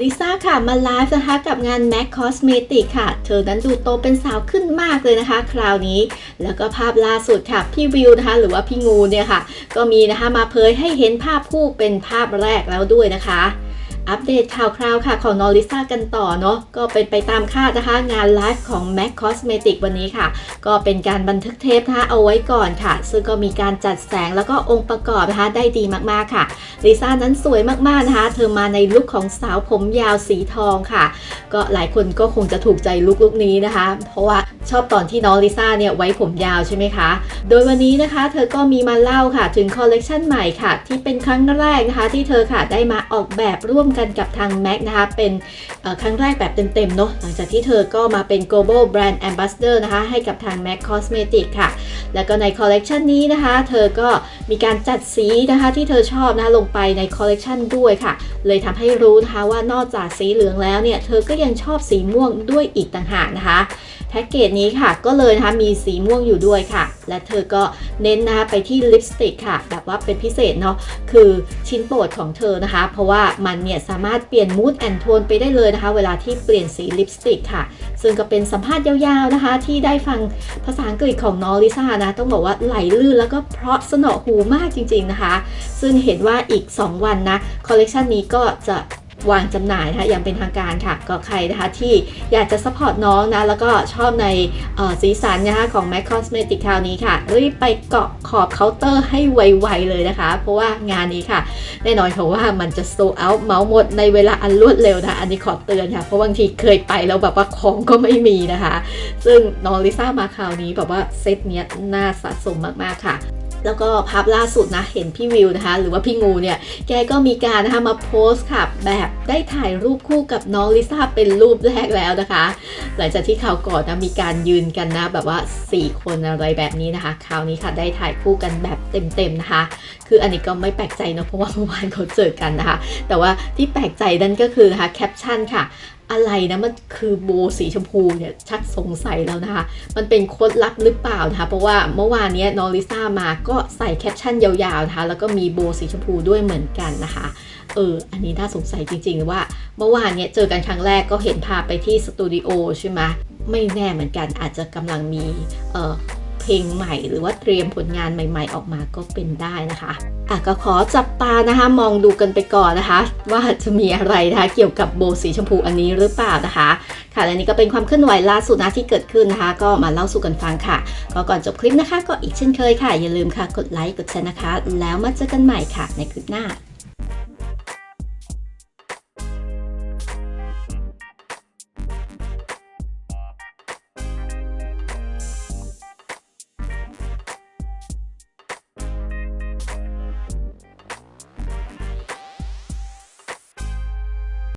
ลิซ่าค่ะมาไลฟ์นะคะกับงาน MAC Cosmetic ค่ะ เธอนั้นดูโตเป็นสาวขึ้นมากเลยนะคะ คราวนี้ แล้วก็ภาพล่าสุดค่ะ พี่วิวนะคะ หรือว่าพี่งูเนี่ยค่ะ ก็มีนะคะมาเผยให้เห็นภาพคู่เป็นภาพแรกแล้วด้วยนะคะ อัปเดตข่าวคราวค่ะของนอริซ่ากันต่อเนาะก็เป็นไปตามคาดนะคะงานไลฟ์ของ MAC Cosmetic วันนี้ค่ะ ก็เป็นการบันทึกเทปนะคะเอาไว้ก่อนค่ะ ซึ่งก็มีการจัดแสงแล้วก็องค์ประกอบนะคะได้ดีมากๆค่ะลิซ่านั้นสวยมากๆนะคะ เธอมาในลุคของสาวผมยาวสีทองค่ะ ก็หลายคนก็คงจะถูกใจลุคลุคนี้นะคะ เพราะว่าชอบตอนที่น้องลิซ่าเนี่ยไว้ผมยาวใช่ไหมคะ โดยวันนี้นะคะ เธอก็มีมาเล่าค่ะถึงคอลเลกชันใหม่ค่ะ ที่เป็นครั้งแรกนะคะ ที่เธอค่ะได้มาออกแบบร่วมกันกับทาง MAC นะคะ เป็นครั้งแรกแบบเต็มๆเนาะหลังจากที่เธอก็มาเป็น global brand ambassador นะคะ ให้กับทาง MAC Cosmetic ค่ะ แล้วก็ในคอลเลกชันนี้นะคะ เธอก็มีการจัดสีนะคะที่เธอชอบนะคะลงไปในคอลเลกชันด้วยค่ะ เลยทำให้รู้นะคะว่านอกจากสีเหลืองแล้วเนี่ย เธอก็ยังชอบสีม่วงด้วยอีกต่างหากนะคะ แพ็กเกจนี้ค่ะก็เลยนะคะมีสีม่วงอยู่ด้วยค่ะ และเธอก็เน้นนะคะไปที่ลิปสติกค่ะ แบบว่าเป็นพิเศษเนาะคือชิ้นโปรดของเธอนะคะ เพราะว่ามันเนี่ยสามารถเปลี่ยนมูดแอนโทนไปได้เลยนะคะ เวลาที่เปลี่ยนสีลิปสติกค่ะ ซึ่งก็เป็นสัมภาษณ์ยาวๆนะคะ ที่ได้ฟังภาษาอังกฤษของน้องลิซ่านะต้องบอกว่าไหลลื่นแล้วก็เพราะสนอหูมากจริงๆนะคะ ซึ่งเห็นว่าอีก 2 วันนะคอลเลกชันนี้ก็จะ วางจำหน่ายนะคะอย่างเป็นทางการค่ะก็ใครนะคะที่อยากจะซัพพอร์ตน้องนะแล้วก็ชอบในสีสันนะคะของ MAC Cosmetic คราวนี้ค่ะ รีบไปเกาะขอบเคาน์เตอร์ให้ไวๆเลยนะคะ เพราะว่างานนี้ค่ะ แน่นอนค่ะว่ามันจะโซเอาเมาหมดในเวลาอันรวดเร็วนะอันนี้ขอเตือนค่ะ เพราะบางทีเคยไปแล้วแบบว่าของก็ไม่มีนะคะ ซึ่งน้องลิซ่ามาคราวนี้แบบว่าเซตเนี้ยน่าสะสมมากๆค่ะ แล้วก็ภาพล่าสุดนะเห็นพี่วิวนะคะ หรือว่าพี่งูเนี่ยแกก็มีการนะคะมาโพสต์ค่ะแบบได้ถ่ายรูปคู่กับน้องลิซ่าเป็นรูปแรกแล้วนะคะ หลังจากที่คราวก่อนนะมีการยืนกันนะแบบว่า 4 คนอะไรแบบนี้นะคะคราวนี้ค่ะได้ถ่ายคู่กันแบบเต็มๆนะคะ คืออันนี้ก็ไม่แปลกใจเนอะเพราะว่าเมื่อวานเขาเจอกันนะคะ แต่ว่าที่แปลกใจนั่นก็คือนะคะแคปชั่นค่ะอะไรนะมันคือโบสีชมพูเนี่ยชักสงสัยแล้วนะคะ มันเป็นโคดลับหรือเปล่านะคะ เพราะว่าเมื่อวานนี้น้องลิซ่ามาก็ใส่แคปชั่นยาวๆนะคะแล้วก็มีโบสีชมพูด้วยเหมือนกันนะคะเอออันนี้น่าสงสัยจริงๆว่าเมื่อวานเนี้ยเจอกันครั้งแรกก็เห็นพาไปที่สตูดิโอใช่ไหมไม่แน่เหมือนกันอาจจะกำลังมีเเพลงใหม่หรือว่าเตรียมผลงานใหม่ ๆ ออกมาก็เป็นได้นะคะอะก็ขอจับตานะคะ มองดูกันไปก่อนนะคะ ว่าจะมีอะไรนะคะเกี่ยวกับโบสีชมพูอันนี้หรือเปล่านะคะ ค่ะและนี่ก็เป็นความเคลื่อนไหวล่าสุดนะที่เกิดขึ้นนะคะ ก็มาเล่าสู่กันฟังค่ะ ก็ก่อนจบคลิปนะคะ ก็อีกเช่นเคยค่ะ อย่าลืมค่ะกดไลค์กดแชร์นะคะ แล้วมาเจอกันใหม่ค่ะในคลิปหน้า